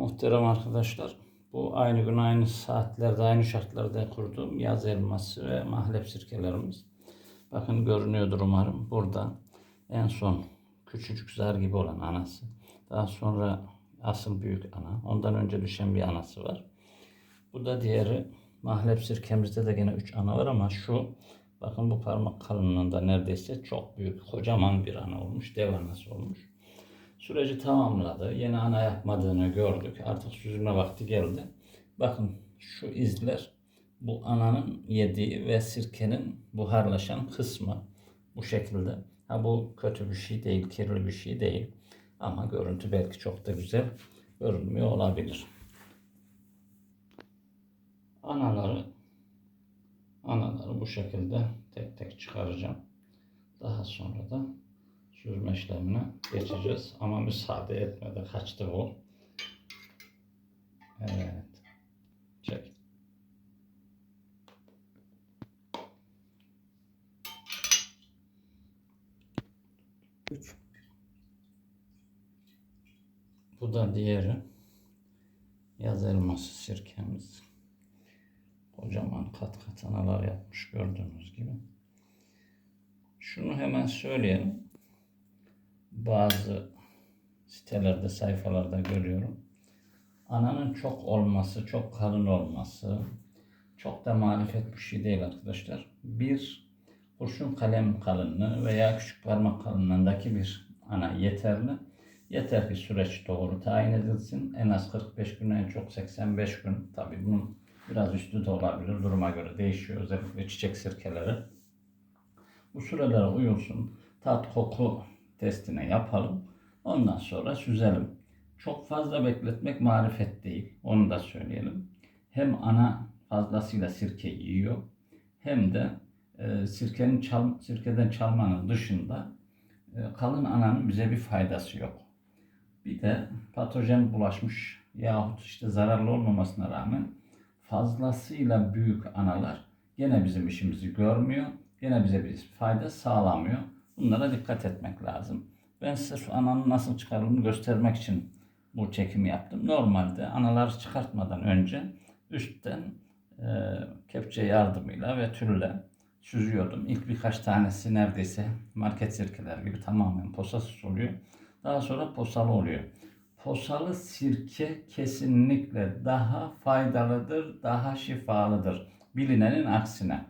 Muhterem arkadaşlar, bu aynı gün aynı saatlerde aynı şartlarda kurduğum yaz elması ve mahlep sirkelerimiz. Bakın görünüyordur umarım. Burada en son küçücük zar gibi olan anası. Daha sonra asıl büyük ana. Ondan önce düşen bir anası var. Bu da diğeri. Mahlep sirkemizde de gene 3 ana var ama şu bakın bu parmak kalınlığında neredeyse çok büyük, kocaman bir ana olmuş. Dev anası olmuş. Süreci tamamladı. Yeni ana yapmadığını gördük. Artık süzülme vakti geldi. Bakın şu izler bu ananın yediği ve sirkenin buharlaşan kısmı bu şekilde. Ha bu kötü bir şey değil, kirli bir şey değil. Ama görüntü belki çok da güzel görünmüyor olabilir. Anaları anaları bu şekilde tek tek çıkaracağım. Daha sonra da süzme işlemine geçeceğiz. Ama müsaade etmedi. Kaçtı o. Evet. Çek. Üç. Bu da diğeri. Yaz elması sirkemiz. Kocaman kat kat analar yapmış gördüğünüz gibi. Şunu hemen söyleyelim. Bazı sitelerde, sayfalarda görüyorum. Ananın çok olması, çok kalın olması çok da marifet bir şey değil arkadaşlar. Bir kurşun kalem kalınlığı veya küçük parmak kalınlığındaki bir ana yeterli. Yeter ki süreç doğru tayin edilsin. En az 45 gün, en çok 85 gün. Tabii bunun biraz üstü de olabilir. Duruma göre değişiyor. Özellikle çiçek sirkeleri. Bu sürelere uyulsun. Tat koku testine yapalım. Ondan sonra süzelim. Çok fazla bekletmek marifet değil. Onu da söyleyelim. Hem ana fazlasıyla sirke yiyor hem de e, sirkenin çal, sirkeden çalmanın dışında e, kalın ananın bize bir faydası yok. Bir de patojen bulaşmış yahut işte zararlı olmamasına rağmen fazlasıyla büyük analar gene bizim işimizi görmüyor. Gene bize bir fayda sağlamıyor. Bunlara dikkat etmek lazım. Ben şu ananın nasıl çıkarıldığını göstermek için bu çekimi yaptım. Normalde anaları çıkartmadan önce üstten e, kepçe yardımıyla ve tülle süzüyordum. İlk birkaç tanesi neredeyse market sirkeler gibi tamamen posasız oluyor. Daha sonra posalı oluyor. Posalı sirke kesinlikle daha faydalıdır, daha şifalıdır. Bilinenin aksine.